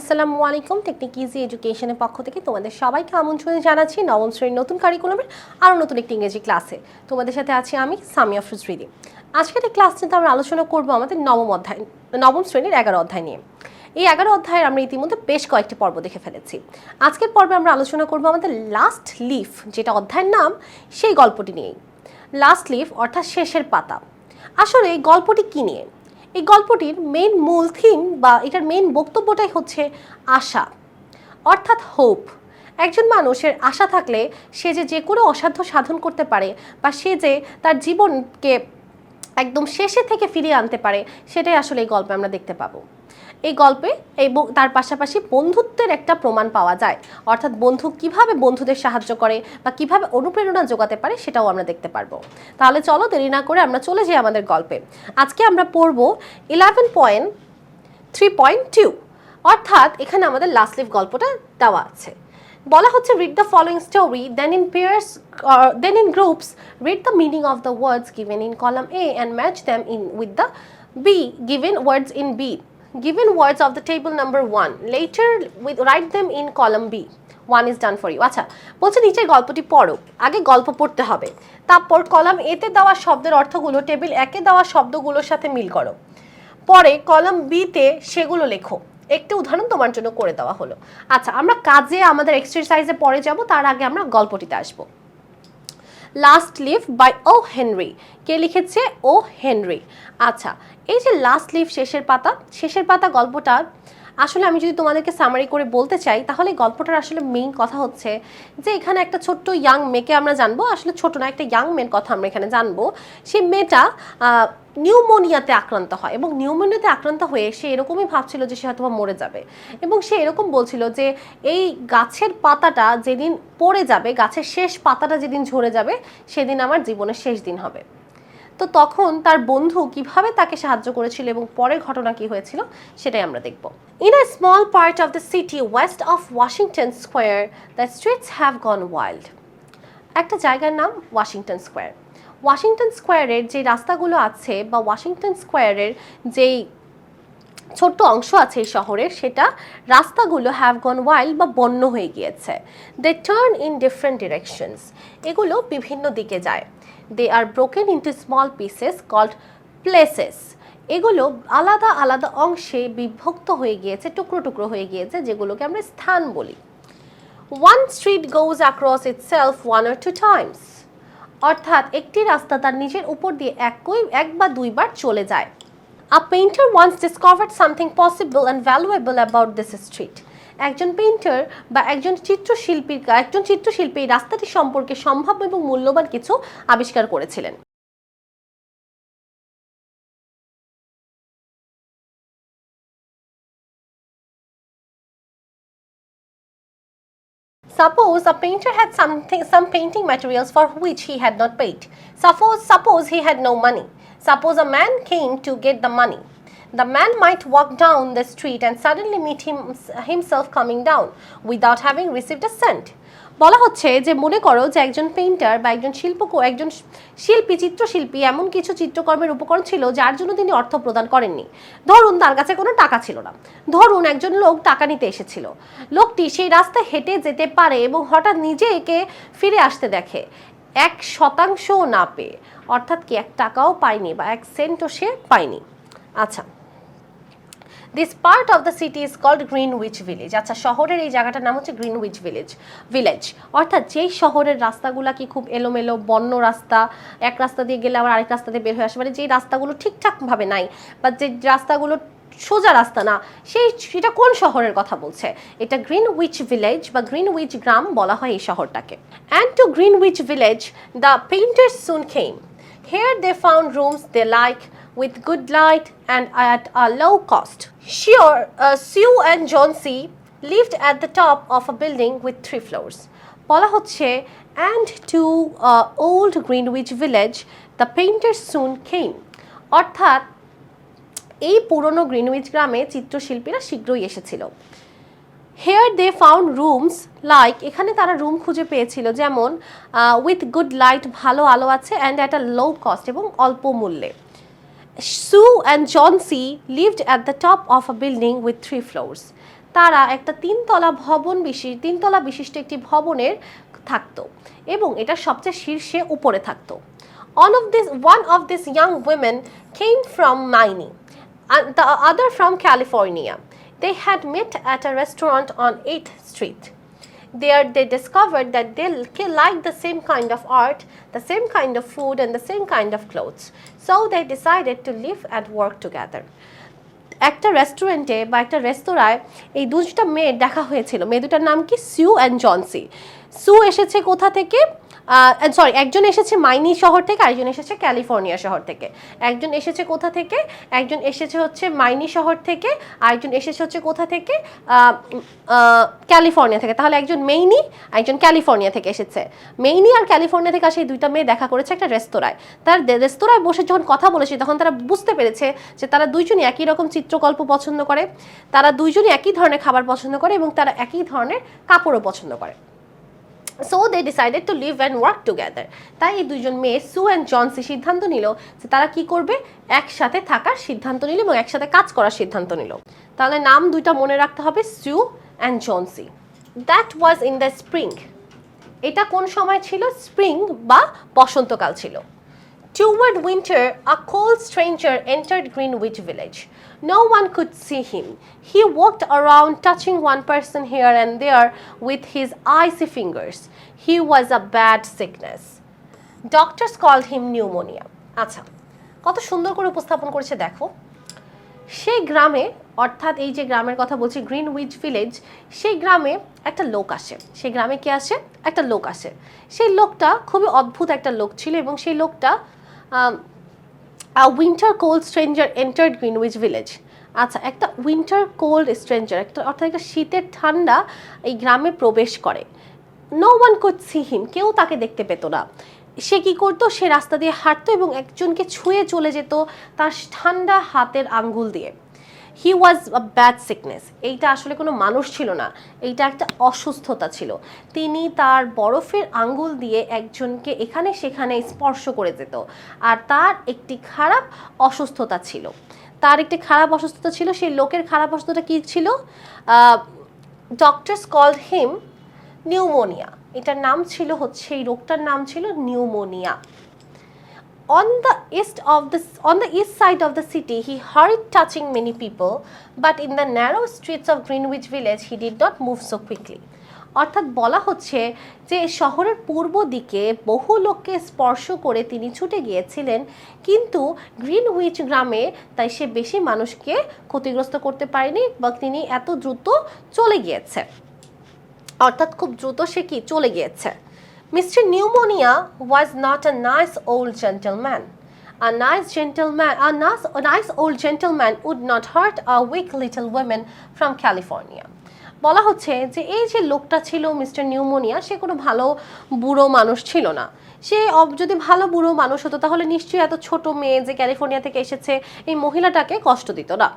আসসালামু আলাইকুম technique easy এডুকেশনের পক্ষ থেকে তোমাদের সবাইকে আমন্ত্রণ জানাচ্ছি নবম শ্রেণির নতুন কারিকুলামের আরও নতুন একটি ইংরেজি ক্লাসে তোমাদের সাথে আছি আমি সামিয়া ফ্রুজরিদি আজকের এই ক্লাস নিতে আমরা আলোচনা করব আমাদের নবম অধ্যায় নবম শ্রেণির এগারো অধ্যায় নিয়ে। এই এগারো অধ্যায়ের আমরা ইতিমধ্যে বেশ কয়েকটি পর্ব দেখে ফেলেছি। আজকের পর্বে আমরা আলোচনা করব আমাদের লাস্ট লিফ যেটা অধ্যায়ের নাম, সেই গল্পটি নিয়েই। লাস্ট লিফ অর্থাৎ শেষের পাতা। আসলে এই গল্পটি কী নিয়ে? এই গল্পটির মেন মূল থিম বা এটার মেন বক্তব্যটাই হচ্ছে আশা, অর্থাৎ হোপ একজন মানুষের আশা থাকলে সে যে যে কোনো অসাধ্য সাধন করতে পারে বা সে যে তার জীবনকে একদম শেষে থেকে ফিরিয়ে আনতে পারে, সেটাই আসলে এই গল্পে আমরা দেখতে পাবো। এই গল্পে এবং তার পাশাপাশি বন্ধুত্বের একটা প্রমাণ পাওয়া যায়। অর্থাৎ বন্ধু কীভাবে বন্ধুদের সাহায্য করে বা কীভাবে অনুপ্রেরণা যোগাতে পারে সেটাও আমরা দেখতে পারব। তাহলে চলো দেরি না করে আমরা চলে যাই আমাদের গল্পে। আজকে আমরা পড়ব eleven point three point two অর্থাৎ এখানে আমাদের লাস্ট লিভ গল্পটা দেওয়া আছে। বলা হচ্ছে read the following story then in pairs then in groups read the meaning of the words given in column A and match them in with the B given words in B given words of the table number one, later with write them in column b. One is done for you আচ্ছা বলছে নিচের গল্পটি পড়ো, আগে গল্প পড়তে হবে। তারপর কলাম এতে দেওয়া শব্দের অর্থগুলো, টেবিল একে দেওয়া শব্দগুলোর সাথে মিল করো। পরে কলাম বিতে সেগুলো লেখো। একটি উদাহরণ তোমার জন্য করে দেওয়া হলো। আচ্ছা আমরা কাজে, আমাদের এক্সারসাইজে পরে যাব, তার আগে আমরা গল্পটিতে আসব। Last leaf by O Henry কে লিখেছে? O Henry. আচ্ছা এই যে লাস্ট লিভ শেষের পাতা শেষের পাতা গল্পটা, আসলে আমি যদি তোমাদেরকে সামারি করে বলতে চাই, তাহলে গল্পটার আসলে মেইন কথা হচ্ছে যে এখানে একটা ছোট্ট ইয়াং মেয়েকে আমরা জানব, আসলে ছোট না, একটা ইয়াং মেয়ের কথা আমরা এখানে জানব। সেই মেয়েটা নিউমোনিয়াতে আক্রান্ত হয় এবং নিউমোনিয়াতে আক্রান্ত হয়ে সে এরকমই ভাবছিল যে সে হয়তো মরে যাবে এবং সে এরকম বলছিল যে এই গাছের পাতাটা যেদিন পড়ে যাবে, গাছের শেষ পাতাটা যেদিন ঝরে যাবে, সেদিন আমার জীবনের শেষ দিন হবে। তো তখন তার বন্ধু কীভাবে তাকে সাহায্য করেছিল এবং পরের ঘটনা কি হয়েছিল, সেটাই আমরা দেখব। In a small part of the city west of Washington Square the streets have gone wild একটা জায়গার নাম ওয়াশিংটন স্কোয়ার ওয়াশিংটন স্কোয়ারের যে রাস্তাগুলো আছে বা ওয়াশিংটন স্কোয়ারের যেই ছোট্ট অংশ আছে এই শহরের, সেটা রাস্তাগুলো হ্যাভ গন ওয়াইল্ড বা বন্য হয়ে গিয়েছে। They turn in different directions এগুলো বিভিন্ন দিকে যায়। They are broken into small pieces called places এগুলো আলাদা আলাদা অংশে বিভক্ত হয়ে গিয়েছে, টুকরো টুকরো হয়ে গিয়েছে, যেগুলোকে আমরা স্থান বলি। One street goes across itself one or two times অর্থাৎ একটি রাস্তা তার নিজের উপর দিয়ে একই, এক বা দুইবার চলে যায়। A painter once discovered something possible and valuable about this street একজন পেইন্টার বা একজন চিত্রশিল্পীর একজন চিত্রশিল্পী রাস্তাটি সম্পর্কে সম্ভাব্য এবং মূল্যবান কিছু আবিষ্কার করেছিলেন Suppose a painter had something, some painting materials for which he had not paid. Suppose, suppose he had no money. Suppose a man came to get the money. The man might walk down the street and suddenly meet him, himself coming down without having received a cent. বলা হচ্ছে যে মনে করো যে একজন painter বা একজন শিল্প একজন শিল্পী চিত্রশিল্পী এমন কিছু চিত্রকর্মের উপকরণ ছিল যার জন্য তিনি অর্থ প্রদান করেননি। ধরুন তার কাছে কোনো টাকা ছিল না। ধরুন একজন লোক টাকা নিতে এসেছিল। লোকটি সেই রাস্তায় হেঁটে যেতে পারে এবং হঠাৎ নিজে একে ফিরে আসতে দেখে। এক শতাংশও না পেয়ে অর্থাৎ কি এক টাকাও পায়নি বা এক সেন্টও সে পায়নি। আচ্ছা। This part of the city is called Greenwich Village আচ্ছা শহরের এই জায়গাটার নাম হচ্ছে গ্রিন উইচ ভিলেজ ভিলেজ অর্থাৎ যেই শহরের রাস্তাগুলো কি খুব এলোমেলো, বন্য রাস্তা, এক রাস্তা দিয়ে গেলে আবার আরেক রাস্তা দিয়ে বের হয়ে আসে মানে যেই রাস্তাগুলো ঠিকঠাকভাবে নাই, বা যে রাস্তাগুলো সোজা রাস্তা না, সেই সেটা কোন শহরের কথা বলছে? এটা গ্রিন উইচ ভিলেজ বা গ্রিনউইচ গ্রাম বলা হয় এই শহরটাকে। And to Greenwich Village the painters soon came here they found rooms they like with good light and at a low cost. Sure, uh, Sue and John C. lived at the top of a building with three floors. বলা হচ্ছে and to uh, old Greenwich village the painters soon came. অর্থাৎ এই পুরনো Greenwich গ্রামে চিত্রশিল্পীরা শীঘ্রই এসেছিল here they found rooms like এখানে তারা রুম খুঁজে পেয়েছিল যেমন উইথ গুড লাইট ভালো আলো আছে and at a low cost এবং অল্প মূল্যে Sue and Johnsy lived at the top of a building with three floors তারা একটা তিনতলা ভবন বিশিষ্ট তিনতলা বিশিষ্ট একটি ভবনের থাকতো এবং এটা সবচেয়ে শীর্ষে উপরে থাকতো One of this one of these young women came from Maine and the other from California. They had met at a restaurant on 8th Street. There they discovered that they l- liked the same kind of art, the same kind of food, and the same kind of clothes. So they decided to live and work together. একটা রেস্টুরেন্টে বা একটা রেস্তোরাঁয় এই দুটা মেয়ের দেখা হয়েছিল। মেয়ে দুটার নাম কি? সিউ অ্যান্ড জনসি সু এসেছে কোথা থেকে? সরি একজন এসেছে মাইনি শহর থেকে, আরেকজন এসেছে ক্যালিফোর্নিয়া শহর থেকে। একজন এসেছে কোথা থেকে? একজন এসেছে হচ্ছে মাইনি শহর থেকে, আরেকজন এসেছে হচ্ছে কোথা থেকে? ক্যালিফোর্নিয়া থেকে। তাহলে একজন মেইনি একজন ক্যালিফোর্নিয়া থেকে এসেছে। মেইনি আর ক্যালিফোর্নিয়া থেকে আসে এই দুইটা মেয়ে দেখা করেছে একটা রেস্তোরাঁয়। তার রেস্তোরাঁয় বসে যখন কথা বলেছে, তখন তারা বুঝতে পেরেছে যে তারা দুইজনই একই রকম চিত্রকল্প পছন্দ করে, তারা দুইজনই একই ধরনের খাবার পছন্দ করে এবং তারা একই ধরনের কাপড়ও পছন্দ করে। So they decided to live and work together তাই এই দুজন মেয়ে সু অ্যান্ড জনসি সিদ্ধান্ত নিল যে তারা কি করবে? একসাথে থাকার সিদ্ধান্ত নিল এবং একসাথে কাজ করার সিদ্ধান্ত নিল। তাহলে নাম দুইটা মনে রাখতে হবে Sue and Johnsy that was in the spring এটা কোন সময় ছিল? স্প্রিং বা বসন্তকাল ছিল। Toward winter, a cold stranger entered Greenwich village. No one could see him. He walked around, touching one person here and there with his icy fingers. He was a bad sickness. Doctors called him pneumonia. আচ্ছা কত সুন্দর করে উপস্থাপন করেছে দেখো সেই গ্রামে অর্থাৎ এই যে গ্রামের কথা বলছি গ্রিনউইচ ভিলেজ সেই গ্রামে একটা লোক আসে সেই গ্রামে কে আসে একটা লোক আসে সেই লোকটা খুবই অদ্ভুত একটা লোক ছিল এবং সেই লোকটা winter cold stranger entered Greenwich Village আচ্ছা একটা উইন্টার কোল্ড স্ট্রেঞ্জার একটা অর্থাৎ একটা শীতের ঠান্ডা এই গ্রামে প্রবেশ করে। No one could see him কেউ তাকে দেখতে পেত না। সে কি করতো? সে রাস্তা দিয়ে হাঁটতো এবং একজনকে ছুঁয়ে চলে যেত তার ঠান্ডা হাতের আঙ্গুল দিয়ে। হি ওয়াজ আ ব্যাড সিকনেস এইটা আসলে কোনো মানুষ ছিল না। এইটা একটা অসুস্থতা ছিল। তিনি তার বরফের আঙ্গুল দিয়ে একজনকে এখানে সেখানে স্পর্শ করে যেত। আর তার একটি খারাপ অসুস্থতা ছিল। তার একটি খারাপ অসুস্থতা ছিল সেই লোকের খারাপ অসুস্থতা কী ছিল? ডক্টরস কল্ড হিম নিউমোনিয়া এটার নাম ছিল হচ্ছে, এই রোগটার নাম ছিল pneumonia on the east of the on the east side of the city he hurried touching many people but in the narrow streets of greenwich village he did not move so quickly অর্থাৎ বলা হচ্ছে যে শহরের পূর্ব দিকে বহু লোককে স্পর্শ করে তিনি ছুটে গিয়েছিলেন কিন্তু গ্রিনউইচ গ্রামে তাই সে বেশি মানুষকে ক্ষতিগ্রস্ত করতে পারেনি বা তিনি এত দ্রুত চলে গিয়েছে অর্থাৎ খুব দ্রুত সে কি চলে গিয়েছে Mr. Pneumonia was not a nice old gentleman. A nice gentleman, a nice, a nice old gentleman would not hurt a weak little woman from California. বলা হচ্ছে যে এই যে লোকটা ছিল মিস্টার নিউমোনিয়া সে কোনো ভালো বুড়ো মানুষ ছিল না সে অব যদি ভালো বুড়ো মানুষ হতো তাহলে নিশ্চয়ই এত ছোট মেয়ে যে ক্যালিফোর্নিয়া থেকে এসেছে এই মহিলাটাকে কষ্ট দিত না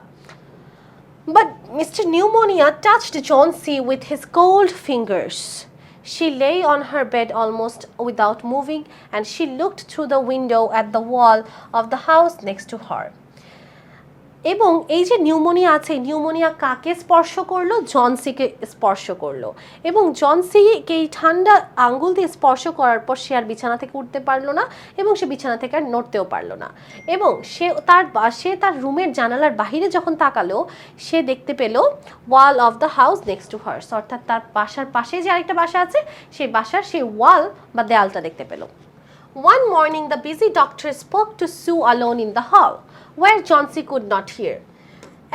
but mister pneumonia touched Johnsy with his cold fingers She lay on her bed almost without moving and she looked through the window at the wall of the house next to her. এবং এই যে pneumonia আছে pneumonia কাকে স্পর্শ করল? জনসিকে স্পর্শ করল। এবং জনসিকে এই ঠান্ডা আঙ্গুল দিয়ে স্পর্শ করার পর সে আর বিছানা থেকে উঠতে পারল না এবং সে বিছানা থেকে আর নড়তেও পারল না। এবং সে তার সে তার রুমের জানালার বাহিরে যখন তাকালো সে দেখতে পেল wall of the house next to hers. অর্থাৎ তার বাসার পাশে যে আরেকটা বাসা আছে সেই বাসার সেই ওয়াল বা দেয়ালটা দেখতে পেল। One morning, the busy doctor spoke to Sue alone in the hall, where Johnsy could not hear.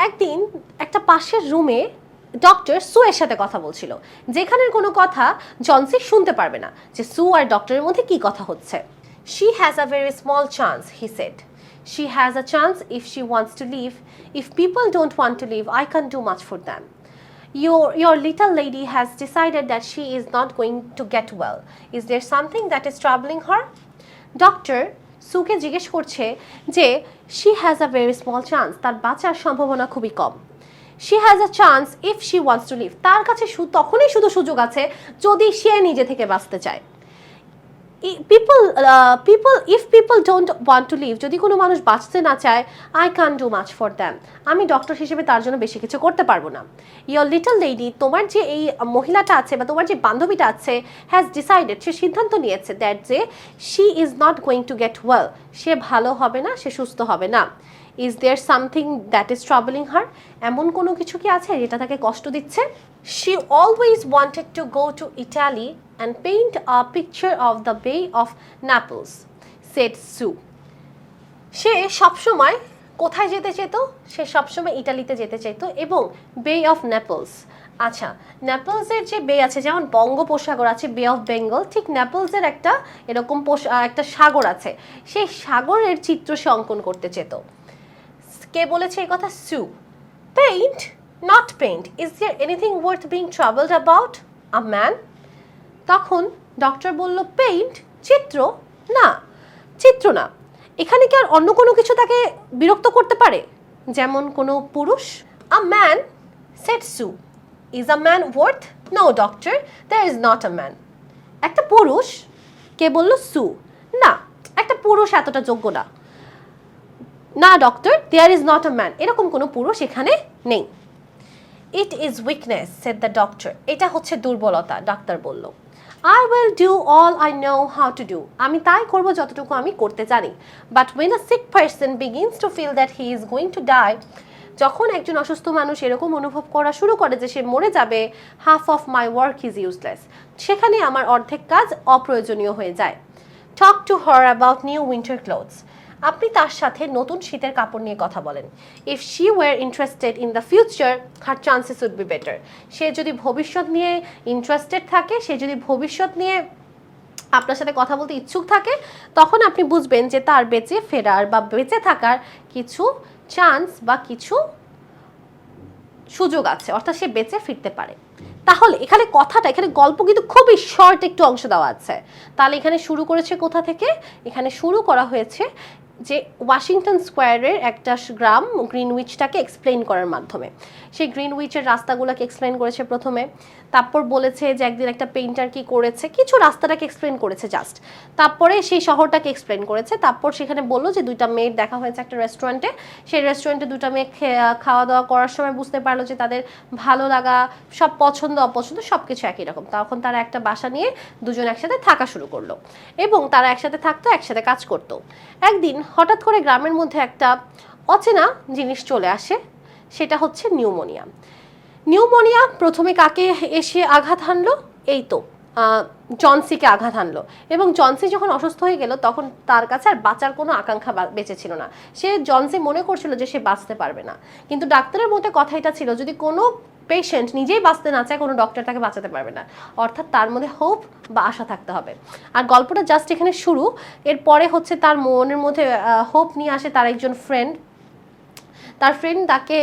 একদিন একটা পাশের রুমে ডক্টর সু এর সাথে কথা বলছিল। যেখানের কোনো কথা জনসি শুনতে পারবে না। যে সু আর ডক্টরের মধ্যে কি কথা হচ্ছে। She has a very small chance he said she has a chance if she wants to live if people don't want to live I can do much for them your your little lady has decided that she is not going to get well. Is there something that is troubling her? Doctor সুকে জিজ্ঞেস করছে যে she has a very small chance তার বাঁচার সম্ভাবনা খুবই কম। She has a chance if she wants to live তার কাছে তখনই শুধু সুযোগ আছে যদি সে নিজে থেকে বাঁচতে চায়। People people if people don't want to live যদি কোনো মানুষ বাঁচতে না চায় I can do much for them আমি ডক্টর হিসেবে তার জন্য বেশি কিছু করতে পারব না। ইয়োর লিটল লেডি তোমার যে এই মহিলাটা আছে বা তোমার যে বান্ধবীটা আছে হ্যাজ ডিসাইডেড সে সিদ্ধান্ত নিয়েছে দ্যাট যে she is not going to get well সে ভালো হবে না, সে সুস্থ হবে না। Is there something that is travelling her এমন কোনো কিছু কি আছে যেটা তাকে কষ্ট দিচ্ছে? She always wanted to go to Italy and paint a picture of the Bay of Naples said Sue সে সবসময় কোথায় যেতে চেত সে সবসময় ইটালিতে যেতে চাইতো এবং বে অফ নেপলস আচ্ছা নেপলসের যে বে আছে, যেমন বঙ্গোপসাগর আছে বে অফ বেঙ্গল ঠিক নেপলসের একটা এরকম একটা সাগর আছে। সেই সাগরের চিত্র সে অঙ্কন করতে চেত কে বলেছে এই কথা? Sue paint not paint is there anything worth being travelled about a man তখন ডক্টর বলল পেইন্ট চিত্র, না চিত্র না। এখানে কি আর অন্য কোনো কিছু তাকে বিরক্ত করতে পারে? যেমন কোনো পুরুষ? A man said Sue is a man worth no doctor there is not a man একটা পুরুষ কে বলল সু না, একটা পুরুষ এতটা যোগ্য না। না doctor there is not a man এরকম কোনো পুরুষ এখানে নেই। It is weakness said the doctor এটা হচ্ছে দুর্বলতা ডাক্তার বলল। I will do all I know how to do আমি তাই করব যতটুকু আমি করতে জানি। But when a sick person begins to feel that he is going to die যখন একজন অসুস্থ মানুষ এরকম অনুভব করা শুরু করে যে সে মরে যাবে half of my work is useless সেখানে আমার অর্ধেক কাজ অপ্রয়োজনীয় হয়ে যায়। Talk to her about new winter clothes আপনি তার সাথে নতুন শীতের কাপড় নিয়ে কথা বলেন। If she were interested in the future her chances would be better সে যদি ভবিষ্যৎ নিয়ে ইন্টারেস্টেড থাকে, সে যদি ভবিষ্যৎ নিয়ে আপনার সাথে কথা বলতে ইচ্ছুক থাকে, তখন আপনি বুঝবেন যে তার বেঁচে ফেরার বা বেঁচে থাকার কিছু চান্স বা কিছু সুযোগ আছে, অর্থাৎ সে বেঁচে ফিরতে পারে। তাহলে এখানে কথাটা, এখানে গল্প কিন্তু খুবই শর্ট একটু অংশ দেওয়া আছে। তাহলে এখানে শুরু করেছে কোথা থেকে? এখানে শুরু করা হয়েছে যে ওয়াশিংটন স্কোয়ারের একটা গ্রাম গ্রিনউইচটাকে এক্সপ্লেন করার মাধ্যমে। সেই গ্রিন উইচের রাস্তাগুলোকে এক্সপ্লেন করেছে প্রথমে। তারপর বলেছে যে একদিন একটা পেইন্টার কি করেছে, কিছু রাস্তাটাকে এক্সপ্লেন করেছে জাস্ট তারপরে সেই শহরটাকে এক্সপ্লেন করেছে, তারপর সেখানে বলল যে দুইটা মেয়ের দেখা হয়েছে একটা রেস্টুরেন্টে সেই রেস্টুরেন্টে দুটা মেয়ে খাওয়া দাওয়া করার সময় বুঝতে পারল যে তাদের ভালো লাগা, সব পছন্দ, অপছন্দ সব কিছু একই রকম। তখন তারা একটা বাসা নিয়ে দুজন একসাথে থাকা শুরু করল এবং তারা একসাথে থাকতো, একসাথে কাজ করতো। একদিন হঠাৎ করে গ্রামের মধ্যে একটা অচেনা জিনিস চলে আসে। সেটা হচ্ছে নিউমোনিয়া। নিউমোনিয়া প্রথমে কাকে এসে আঘাত হানলো? এই তো জনসিকে আঘাত হানলো। এবং জনসি যখন অসুস্থ হয়ে গেল, তখন তার কাছে আর বাঁচার কোনো আকাঙ্ক্ষা বেঁচে ছিল না। সে জনসি মনে করছিল যে সে বাঁচতে পারবে না। কিন্তু ডাক্তারের মধ্যে কথা এটা ছিল, যদি কোনো পেশেন্ট নিজেই বাঁচতে না চায়, কোনো ডক্টর তাকে বাঁচাতে পারবে না। অর্থাৎ তার মধ্যে হোপ বা আশা থাকতে হবে। আর গল্পটা জাস্ট এখানে শুরু। এরপরে হচ্ছে তার মনের মধ্যে হোপ নিয়ে আসে তার একজন ফ্রেন্ড তার ফ্রেন্ড তাকে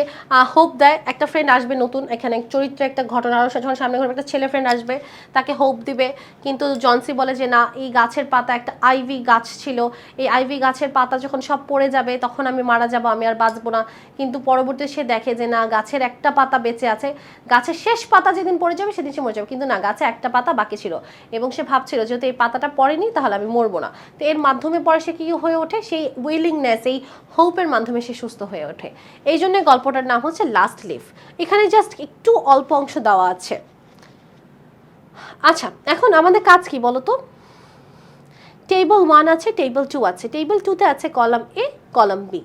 হোপ দেয়। একটা ফ্রেন্ড আসবে নতুন, এখানে চরিত্র একটা ঘটনা আরও যখন সামনে ঘটবে, একটা ছেলে ফ্রেন্ড আসবে, তাকে হোপ দিবে। কিন্তু জনসি বলে যে, না, এই গাছের পাতা একটা আইভি গাছ ছিল। এই আইভি গাছের পাতা যখন সব পড়ে যাবে, তখন আমি মারা যাব, আমি আর বাঁচবো না। কিন্তু পরবর্তীতে সে দেখে যে, না, গাছের একটা পাতা বেঁচে আছে। গাছের শেষ পাতা যেদিন পড়ে যাবে, সেদিন সে মরে যাবে। কিন্তু না, গাছে একটা পাতা বাকি ছিল। এবং সে ভাবছিল, যেহেতু এই পাতাটা পড়েনি, তাহলে আমি মরবো না। তো এর মাধ্যমে পরে সে কী হয়ে ওঠে? সেই উইলিংনেস এই হোপের মাধ্যমে সে সুস্থ হয়ে ওঠে। এই জন্য গল্পটার নাম হচ্ছে লাস্ট লিভ এখানে জাস্ট একটু অল্প অংশ দেওয়া আছে। আচ্ছা এখন আমাদের কাজ কি বলতো? টেবিল ওয়ান আছে টেবিল টু আছে। টেবিল টুতে আছে কলাম এ কলাম বি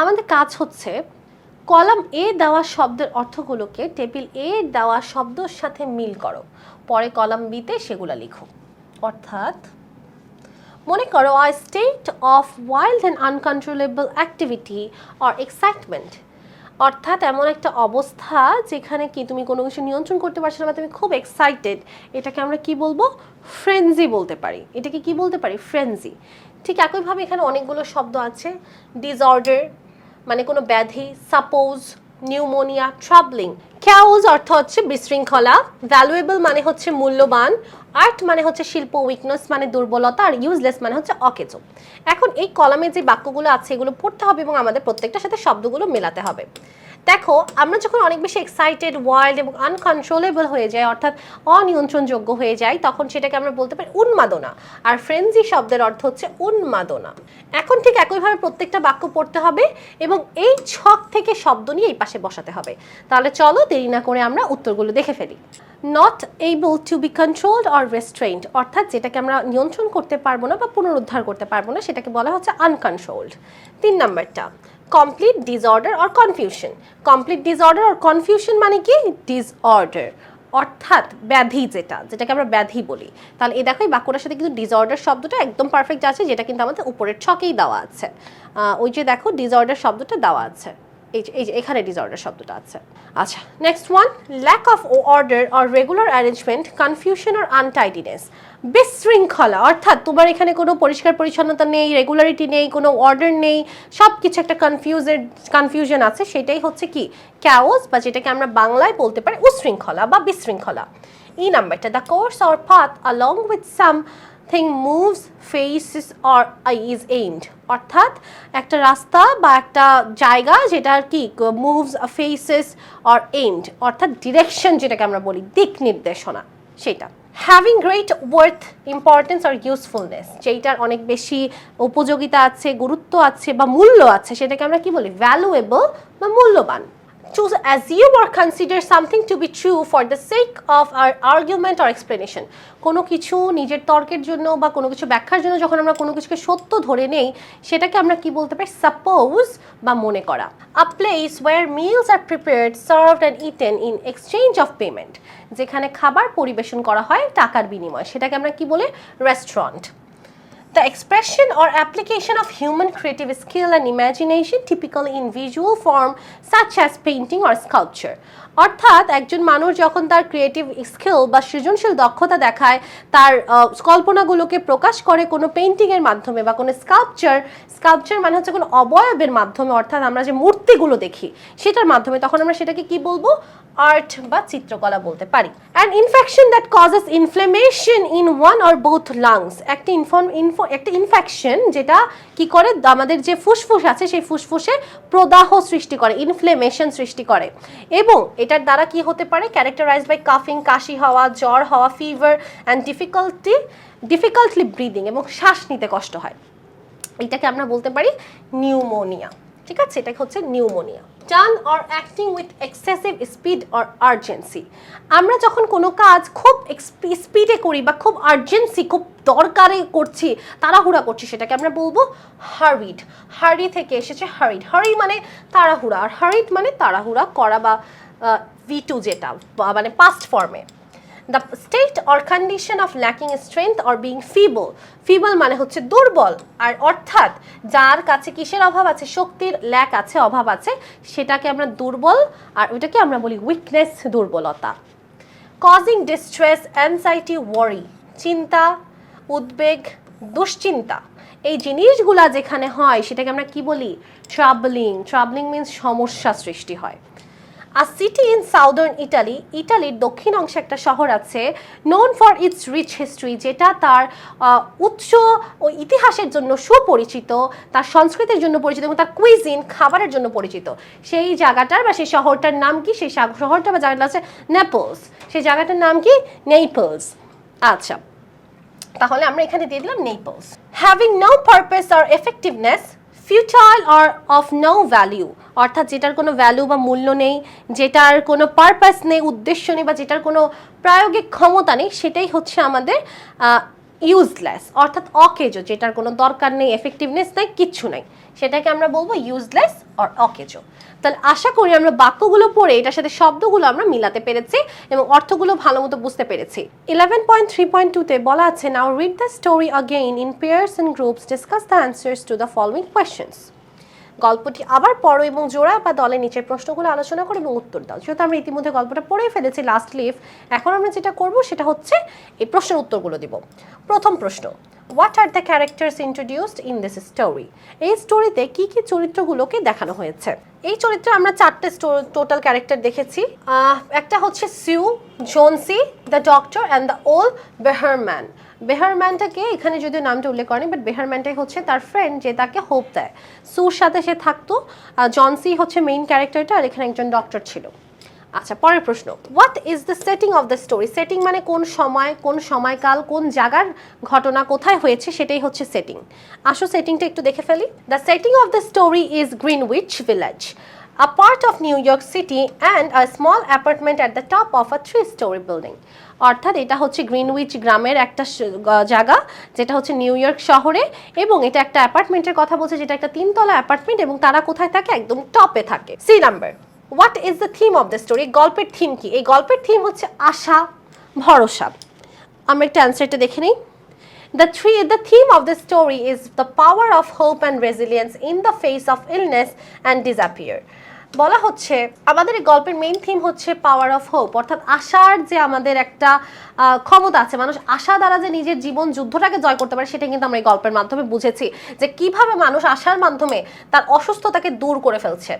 আমাদের কাজ হচ্ছে কলাম এ দেওয়া শব্দের অর্থগুলোকে টেবিল এ দেওয়া শব্দর সাথে মিল করো। পরে কলাম বিতে সেগুলো লিখো। অর্থাৎ মনে করো a state of wild and uncontrollable activity or excitement অর্থাৎ এমন একটা অবস্থা যেখানে কি তুমি কোনো কিছু নিয়ন্ত্রণ করতে পারছ না বা তুমি খুব এক্সাইটেড এটাকে আমরা কি বলব? ফ্রেন্জি বলতে পারি। এটাকে কি বলতে পারি? ফ্রেন্জি ঠিক একইভাবে এখানে অনেকগুলো শব্দ আছে। ডিসঅর্ডার মানে কোনো ব্যাধি সাপোজ নিউমোনিয়া ট্রাবলিং ক্যাউজ অর্থ হচ্ছে বিশৃঙ্খলা ভ্যালুয়েবল মানে হচ্ছে মূল্যবান আর্ট মানে হচ্ছে শিল্প উইকনেস মানে দুর্বলতা, আর ইউজলেস মানে হচ্ছে অকেজো। এখন এই কলামে যে বাক্যগুলো আছে, এগুলো পড়তে হবে এবং আমাদের প্রত্যেকটার সাথে শব্দগুলো মেলাতে হবে। দেখো, আমরা যখন অনেক বেশি এক্সাইটেড ওয়াইল্ড এবং আনকন্ট্রোলেবল হয়ে যায় অর্থাৎ অনিয়ন্ত্রণযোগ্য হয়ে যায় তখন সেটাকে আমরা বলতে পারি উন্মাদনা। আর ফ্রেন্সি শব্দের অর্থ হচ্ছে উন্মাদনা। এখন ঠিক একইভাবে প্রত্যেকটা বাক্য পড়তে হবে এবং এই ছক থেকে শব্দ নিয়ে এই পাশে বসাতে হবে। তাহলে চলো দেরি না করে আমরা উত্তরগুলো দেখে ফেলি। Not able to be controlled or restrained অর্থাৎ যেটাকে আমরা নিয়ন্ত্রণ করতে পারব না বা পুনরুদ্ধার করতে পারব না, সেটাকে বলা হচ্ছে আনকন্ট্রোলড তিন নাম্বারটা complete disorder or confusion complete disorder or confusion মানে কি? ডিসঅর্ডার অর্থাৎ ব্যাধি যেটা, যেটাকে আমরা ব্যাধি বলি। তাহলে এই দেখো, এই বাক্যটার সাথে কিন্তু ডিসঅর্ডার শব্দটা একদম পারফেক্ট আছে, যেটা কিন্তু আমাদের উপরের ছকেই দেওয়া আছে। ওই যে দেখো ডিসঅর্ডার শব্দটা দেওয়া আছে। এই যে এখানে ডিসঅর্ডার শব্দটা আছে। আচ্ছা next one lack of order or regular arrangement confusion or untidiness বিশৃঙ্খলা, অর্থাৎ তোমার এখানে কোনো পরিষ্কার পরিচ্ছন্নতা নেই রেগুলারিটি নেই, কোনো অর্ডার নেই সব কিছু একটা কনফিউজের কনফিউশন আছে, সেটাই হচ্ছে কি? ক্যাওস বা যেটাকে আমরা বাংলায় বলতে পারি উশৃঙ্খলা বা বিশৃঙ্খলা। এই নাম্বারটা the course or path along with some thing moves faces or is aimed অর্থাৎ একটা রাস্তা বা একটা জায়গা যেটার কি মুভস ফেসেস অর এইমড অর্থাৎ ডিরেকশন যেটাকে আমরা বলি, দিক নির্দেশনা সেটা having great worth importance or usefulness যেইটার অনেক বেশি উপযোগিতা আছে, গুরুত্ব আছে বা মূল্য আছে, সেটাকে আমরা কি বলি? ভ্যালুয়েবল বা মূল্যবান। Choose assume or consider something to be true for the sake of our argument or explanation. কোনো কিছু নিজের তর্কের জন্য বা কোনো কিছু ব্যাখ্যার জন্য যখন আমরা কোনো কিছুকে সত্য ধরে নেই, সেটাকে আমরা কি বলতে পারি? সাপোজ বা মনে করা। A place where meals are prepared served and eaten in exchange of payment যেখানে খাবার পরিবেশন করা হয় টাকার বিনিময়ে। সেটাকে আমরা কি বলে? Restaurant The expression or application of human creative skill and imagination typically in visual form, such as painting or sculpture. অর্থাৎ, একজন মানুষ যখন তার ক্রিয়েটিভ স্কিল বা সৃজনশীল দক্ষতা দেখায়, তার কল্পনাগুলোকে প্রকাশ করে কোনো পেন্টিংয়ের মাধ্যমে বা কোনো স্কাল্পচার স্কাল্পচার মানে হচ্ছে কোনো অবয়বের মাধ্যমে, অর্থাৎ আমরা যে মূর্তিগুলো দেখি, সেটার মাধ্যমে, তখন আমরা সেটাকে কি বলব? আর্ট বা চিত্রকলা বলতে পারি। And infection that causes inflammation in one or both lungs একটা ইনফর্ম ইনফো একটা ইনফেকশন যেটা কি করে? আমাদের যে ফুসফুস আছে, সেই ফুসফুসে প্রদাহ সৃষ্টি করে ইনফ্লেমেশন সৃষ্টি করে। এবং এটার দ্বারা কি হতে পারে? ক্যারেক্টারাইজ বাই কাফিং কাশি হওয়া, জ্বর হওয়া fever and difficulty difficultly breathing এবং শ্বাস নিতে কষ্ট হয়। এটাকে আমরা বলতে পারি নিউমোনিয়া। ঠিক আছে? এটা হচ্ছে pneumonia. Done or acting with excessive speed or urgency আমরা যখন কোনো কাজ খুব স্পিডে করি বা খুব আর্জেন্সি খুব দরকারে করছি, তাড়াহুড়া করছি, সেটাকে আমরা বলব হারিড হারি থেকে এসেছে হারিড হারি মানে তাড়াহুড়া। আর হারিড মানে তাড়াহুড়া করা বা ভি টু যেটা মানে পাস্ট ফর্মে the state or condition of lacking strength or being feeble feeble মানে হচ্ছে দুর্বল। আর অর্থাৎ যার কাছে কিসের অভাব আছে? শক্তির ল্যাক আছে, অভাব আছে, সেটাকে আমরা দুর্বল আর ওইটাকে আমরা বলি উইকনেস দুর্বলতা। কজিং ডিস্ট্রেস অ্যাংজাইটি ওয়ারি চিন্তা, উদ্বেগ, দুশ্চিন্তা। এই জিনিসগুলা যেখানে হয়, সেটাকে আমরা কি বলি? ট্রাভেলিং ট্রাভেলিং মিন্স সমস্যা সৃষ্টি হয়। A city in southern Italy, ইটালির দক্ষিণ অংশে একটা শহর আছে known for its rich history যেটা তার উৎস ও ইতিহাসের জন্য সুপরিচিত, তার সংস্কৃতির জন্য পরিচিত এবং তার কুইজিন খাবারের জন্য পরিচিত। সেই জায়গাটার বা সেই শহরটার নাম কি? সেই শহরটা বা জায়গাটা আছে নেপলস সেই জায়গাটার নাম কি? নেইপলস আচ্ছা তাহলে আমরা এখানে দিয়ে দিলাম Naples having no purpose or effectiveness futile or of no value অর্থাৎ যেটার কোনো ভ্যালু বা মূল্য নেই, যেটার কোনো পারপাস নেই, উদ্দেশ্য নেই, বা যেটার কোনো প্রায়োগিক ক্ষমতা নেই, সেটাই হচ্ছে আমাদের ইউজলেস অর্থাৎ অকেজো, যেটার কোনো দরকার নেই এফেক্টিভনেস নেই, কিচ্ছু নাই। সেটাকে আমরা বলব ইউজলেস অর অকেজো। তাহলে আশা করি আমরা বাক্যগুলো পড়ে এটার সাথে শব্দগুলো আমরা মিলাতে পেরেছি এবং অর্থগুলো ভালো মতো বুঝতে পেরেছি। ইলেভেন পয়েন্ট থ্রি পয়েন্ট টুতে বলা আছে now read the story again in pairs and groups discuss the answers to the following questions গল্পটি আবার পড়ো এবং জোড়া বা দলে নিচের প্রশ্নগুলো আলোচনা করো এবং উত্তর দাও। যেহেতু আমরা ইতিমধ্যে গল্পটা পড়েই ফেলেছি লাস্ট লিভ এখন আমরা যেটা করব সেটা হচ্ছে এই প্রশ্নের উত্তরগুলো দিব। প্রথম প্রশ্ন what are the characters introduced in this story এই স্টোরিতে কি কি চরিত্রগুলোকে দেখানো হয়েছে? এই চরিত্রে আমরা চারটে টোটাল ক্যারেক্টার দেখেছি। একটা হচ্ছে Sue Johnsy the doctor and the old Behrman বেহারম্যানটাকে এখানে যদিও নামটা উল্লেখ করেনি বাট বেহারম্যানটাই হচ্ছে তার ফ্রেন্ড যে তাকে হোপ দেয়। সুর সাথে সে থাকতো জনসি হচ্ছে মেইন ক্যারেক্টারটা আর এখানে একজন ডক্টর ছিল। আচ্ছা পরের প্রশ্ন what is the setting of the story setting মানে কোন সময়, কোন সময়কাল, কোন জায়গার ঘটনা কোথায় হয়েছে সেটাই হচ্ছে সেটিং আসো সেটিংটা একটু দেখে ফেলি। The setting of the story is Greenwich Village a part of New York City and a small apartment at the top of a three-story building. অর্থাৎ এটা হচ্ছে গ্রিনউইচ গ্রামের একটা জায়গা যেটা হচ্ছে নিউ ইয়র্ক শহরে এবং এটা একটা অ্যাপার্টমেন্টের কথা বলছে যেটা একটা তিনতলা অ্যাপার্টমেন্ট এবং তারা কোথায় থাকে? একদম টপে থাকে। C number what is the theme of the story গল্পের থিম কি? এই গল্পের থিম হচ্ছে আশা ভরসা। আমরা একটা অ্যান্সারটা দেখে নিই। The three, the theme of the story is the power of hope and resilience in the face of illness and disappear. বলা হচ্ছে, আমাদের এই গল্পের মেইন থিম হচ্ছে পাওয়ার অফ হোপ অর্থাৎ আশার যে আমাদের একটা ক্ষমতা আছে। মানুষ আশা দ্বারা যে নিজের জীবন যুদ্ধটাকে জয় করতে পারে, সেটা কিন্তু আমরা এই গল্পের মাধ্যমে বুঝেছি যে কীভাবে মানুষ আশার মাধ্যমে তার অসুস্থতাকে দূর করে ফেলছে।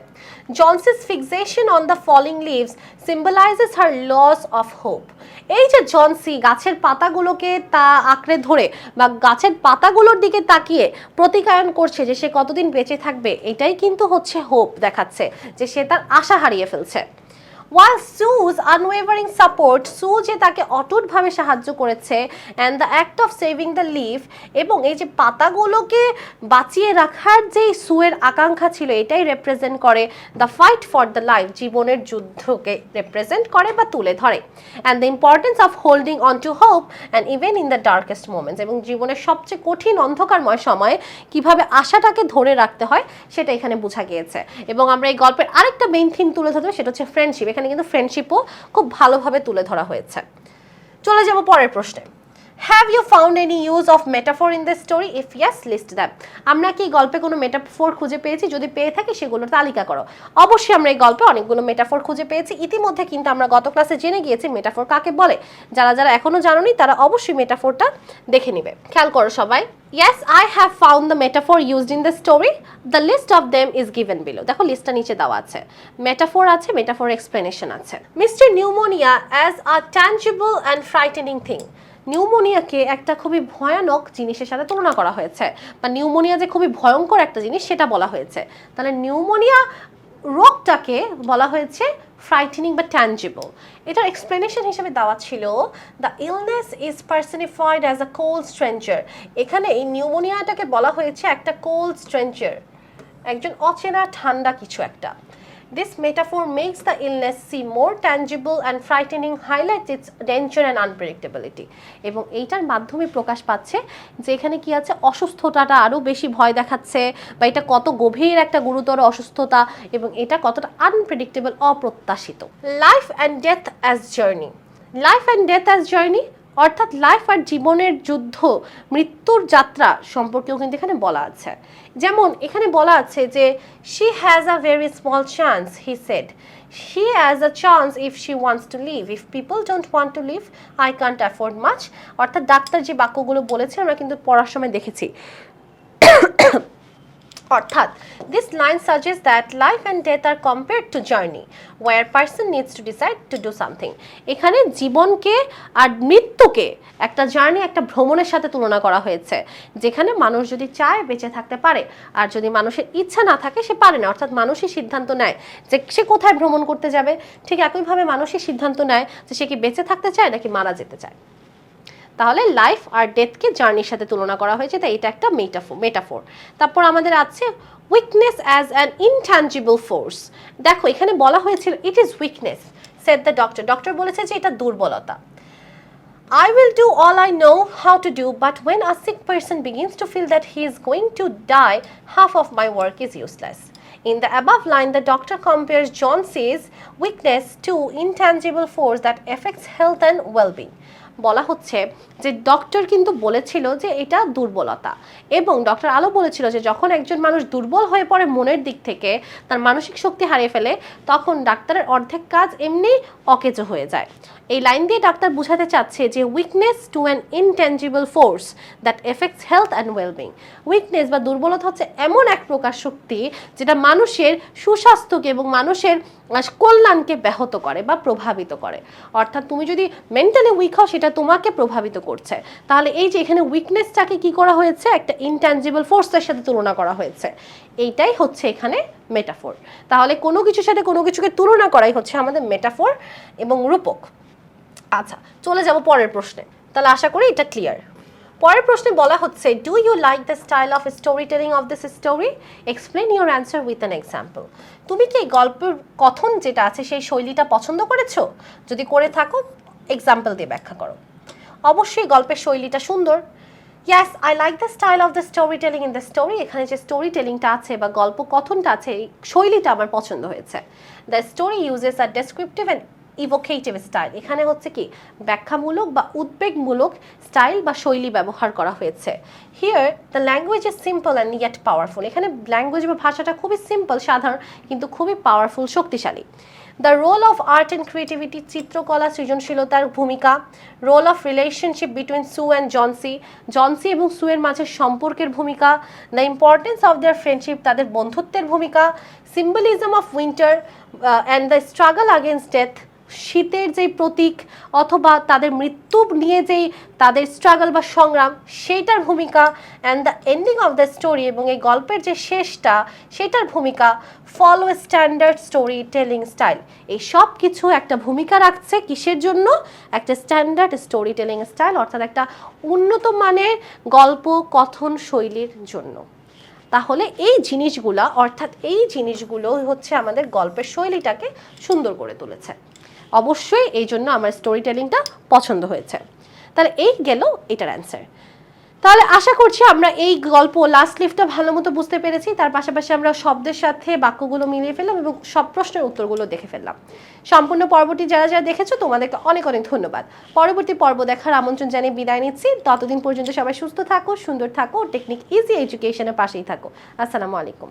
Johnsy's fixation on the falling leaves symbolises her loss of hope এই যে জনসি গাছের পাতাগুলোকে তা আঁকড়ে ধরে বা গাছের পাতাগুলোর দিকে তাকিয়ে প্রতিকায়ন করছে যে সে কতদিন বেঁচে থাকবে, এটাই কিন্তু হচ্ছে হোপ দেখাচ্ছে যে সে তার আশা হারিয়ে ফেলছে। ওয়াল সুজ আনওয়েভারিং সাপোর্ট সু যে তাকে অটুটভাবে সাহায্য করেছে and the act of saving the leave এবং এই যে পাতাগুলোকে বাঁচিয়ে রাখার যেই সুয়ের আকাঙ্ক্ষা ছিল, এটাই রেপ্রেজেন্ট করে the fight for the life জীবনের যুদ্ধকে রেপ্রেজেন্ট করে বা তুলে ধরে and the importance of holding on to hope and even in the darkest moments এবং জীবনের সবচেয়ে কঠিন অন্ধকারময় সময়ে কীভাবে আশাটাকে ধরে রাখতে হয়, সেটা এখানে বোঝা গিয়েছে এবং আমরা এই গল্পের আরেকটা মেইন থিম তুলে ধরবো, সেটা হচ্ছে ফ্রেন্ডশিপ এখানে কিন্তু ফ্রেন্ডশিপও খুব ভালোভাবে তুলে ধরা হয়েছে। চলে যাব পরের প্রশ্নে। Have you found any use of metaphor in the story if yes list them আমরা কি এই গল্পে কোনো মেটাফোর খুঁজে পেয়েছি? যদি পেয়ে থাকি সেগুলোর তালিকা করো। অবশ্যই আমরা এই গল্পে অনেকগুলো মেটাফোর খুঁজে পেয়েছি। ইতিমধ্যে কিন্তু আমরা গত ক্লাসে জেনে গিয়েছি মেটাফোর কাকে বলে। যারা যারা এখনও জানোনি তারা অবশ্যই মেটাফোরটা দেখে নিবে। খেয়াল করো সবাই। Yes, I have found the metaphor used in the story. The list of them is given below. দেখো লিস্টটা নিচে দেওয়া আছে। মেটাফোর আছে মেটাফোর এক্সপ্লেনেশন আছে। Mister pneumonia as a tangible and frightening thing নিউমোনিয়াকে একটা খুবই ভয়ানক জিনিসের সাথে তুলনা করা হয়েছে। বা নিউমোনিয়া যে খুবই ভয়ঙ্কর একটা জিনিস, সেটা বলা হয়েছে। তাহলে নিউমোনিয়া রোগটাকে বলা হয়েছে ফ্রাইটেনিং বা ট্যাঞ্জিবল এটার এক্সপ্লেনেশন হিসেবে দেওয়া ছিল the illness is personified as a cold stranger এখানে এই নিউমোনিয়াটাকে বলা হয়েছে একটা কোল্ড স্ট্রেঞ্জার একজন অচেনা, ঠান্ডা কিছু একটা। This metaphor makes the illness seem more tangible and frightening, highlights its danger and unpredictability. এবং এইটার মাধ্যমে প্রকাশ পাচ্ছে যে এখানে কি আছে? অসুস্থতাটা আরও বেশি ভয় দেখাচ্ছে বা এটা কত গভীর একটা গুরুতর অসুস্থতা এবং এটা কতটা আনপ্রেডিক্টেবল অপ্রত্যাশিত। Life and death as journey life and death as journey অর্থাৎ লাইফ আর জীবনের যুদ্ধ, মৃত্যুর যাত্রা সম্পর্কেও কিন্তু এখানে বলা আছে। যেমন এখানে বলা আছে যে she has a very small chance he said she has a chance if she wants to live if people don't want to live I can't afford much অর্থাৎ ডাক্তার যে বাক্যগুলো বলেছে, আমরা কিন্তু পড়ার সময় দেখেছি। অর্থাৎ this line suggest that life and death are compare to journey where person needs to decide to do something এখানে জীবনকে আর মৃত্যুকে একটা জার্নি একটা ভ্রমণের সাথে তুলনা করা হয়েছে, যেখানে মানুষ যদি চায় বেঁচে থাকতে পারে, আর যদি মানুষের ইচ্ছা না থাকে সে পারে না, অর্থাৎ মানুষই সিদ্ধান্ত নেয় যে সে কোথায় ভ্রমণ করতে যাবে, ঠিক একইভাবে মানুষই সিদ্ধান্ত নেয় যে সে কি বেঁচে থাকতে চায় নাকি মারা যেতে চায়। তাহলে লাইফ আর ডেথকে জার্নির সাথে তুলনা করা হয়েছে, তাই এটা একটা মেটাফোর মেটাফোর তারপর আমাদের আছে weakness as an intangible force দেখো, এখানে বলা হয়েছিল it is weakness said the doctor doctor বলেছে যে এটা দুর্বলতা। I will do all I know how to do but when a sick person begins to feel that he is going to die half of my work is useless in the above line the doctor compare Johnsy's weakness to intangible force that affects health and wellbeing বলা হচ্ছে যে doctor কিন্তু বলেছিল যে এটা দুর্বলতা। এবং doctor আলো বলেছিল যে যখন একজন মানুষ দুর্বল হয়ে পড়ে মনের দিক থেকে, তার মানসিক শক্তি হারিয়ে ফেলে, তখন ডাক্তারের অর্ধেক কাজ এমনি অকেজো হয়ে যায়। এই লাইন দিয়ে ডাক্তার বুঝাতে চাচ্ছে যে weakness to an intangible force that affects health and wellbeing weakness বা দুর্বলতা হচ্ছে এমন এক প্রকার শক্তি যেটা মানুষের সুস্বাস্থ্যকে এবং মানুষের কল্যাণকে ব্যাহত করে বা প্রভাবিত করে। অর্থাৎ তুমি যদি মেন্টালি উইক হও, সেটা তোমাকে প্রভাবিত করছে। তাহলে এই যে এখানে উইকনেসটাকে কি করা হয়েছে? একটা ইনট্যাঞ্জিবল ফোর্সের সাথে তুলনা করা হয়েছে। এইটাই হচ্ছে এখানে মেটাফোর তাহলে কোনো কিছুর সাথে কোনো কিছুকে তুলনা করাই হচ্ছে আমাদের মেটাফোর এবং রূপক। আচ্ছা চলে যাব পরের প্রশ্নে। তাহলে আশা করি এটা ক্লিয়ার পরের প্রশ্নে বলা হচ্ছে do you like the style of story telling of this story explain your answer with an example তুমি কি গল্পের কথন যেটা আছে, সেই শৈলীটা পছন্দ করেছ? যদি করে থাকো এক্সাম্পল দিয়ে ব্যাখ্যা করো। অবশ্যই গল্পের শৈলীটা সুন্দর। Yes I like the style of the story telling in the story এখানে যে স্টোরি টেলিংটা আছে বা গল্প কথনটা আছে, এই শৈলীটা আমার পছন্দ হয়েছে। The story uses are descriptive and evocative style এখানে হচ্ছে কি, ব্যাখ্যামূলক বা উদ্বেগমূলক স্টাইল বা শৈলী ব্যবহার করা হয়েছে। Here the language is simple and yet powerful এখানে ল্যাঙ্গুয়েজ বা ভাষাটা খুবই সিম্পল সাধারণ, কিন্তু খুবই পাওয়ারফুল শক্তিশালী। The role of art and creativity চিত্রকলা, সৃজনশীলতার ভূমিকা। Role of relationship between Sue and Johnsy Johnsy এবং সুয়ের মাঝে সম্পর্কের ভূমিকা। The importance of their friendship তাদের বন্ধুত্বের ভূমিকা। Symbolism of winter and the struggle against death শীতের যেই প্রতীক অথবা তাদের মৃত্যু নিয়ে যেই তাদের স্ট্রাগল বা সংগ্রাম, সেইটার ভূমিকা and the ending of the story এবং এই গল্পের যে শেষটা, সেটার ভূমিকা follow standard story telling style এই সব কিছু একটা ভূমিকা রাখছে কিসের জন্য? একটা স্ট্যান্ডার্ড স্টোরি টেলিং স্টাইল অর্থাৎ একটা উন্নত মানের গল্প, কথন শৈলীর জন্য। তাহলে এই জিনিসগুলা, অর্থাৎ এই জিনিসগুলো হচ্ছে আমাদের গল্পের শৈলীটাকে সুন্দর করে তুলেছে। অবশ্যই এই জন্য আমার স্টোরি টেলিংটা পছন্দ হয়েছে। তাহলে এই গেল এটার অ্যান্সার তাহলে আশা করছি আমরা এই গল্প লাস্ট লিফটা ভালো মতো বুঝতে পেরেছি। তার পাশাপাশি আমরা শব্দের সাথে বাক্যগুলো মিলিয়ে ফেললাম এবং সব প্রশ্নের উত্তরগুলো দেখে ফেললাম। সম্পূর্ণ পর্বটি যারা যারা দেখেছ, তোমাদেরকে অনেক অনেক ধন্যবাদ। পরবর্তী পর্ব দেখার আমন্ত্রণ জানিয়ে বিদায় নিচ্ছি। ততদিন পর্যন্ত সবাই সুস্থ থাকো, সুন্দর থাকো টেকনিক ইজি এডুকেশনের পাশেই থাকো। আসসালামু আলাইকুম।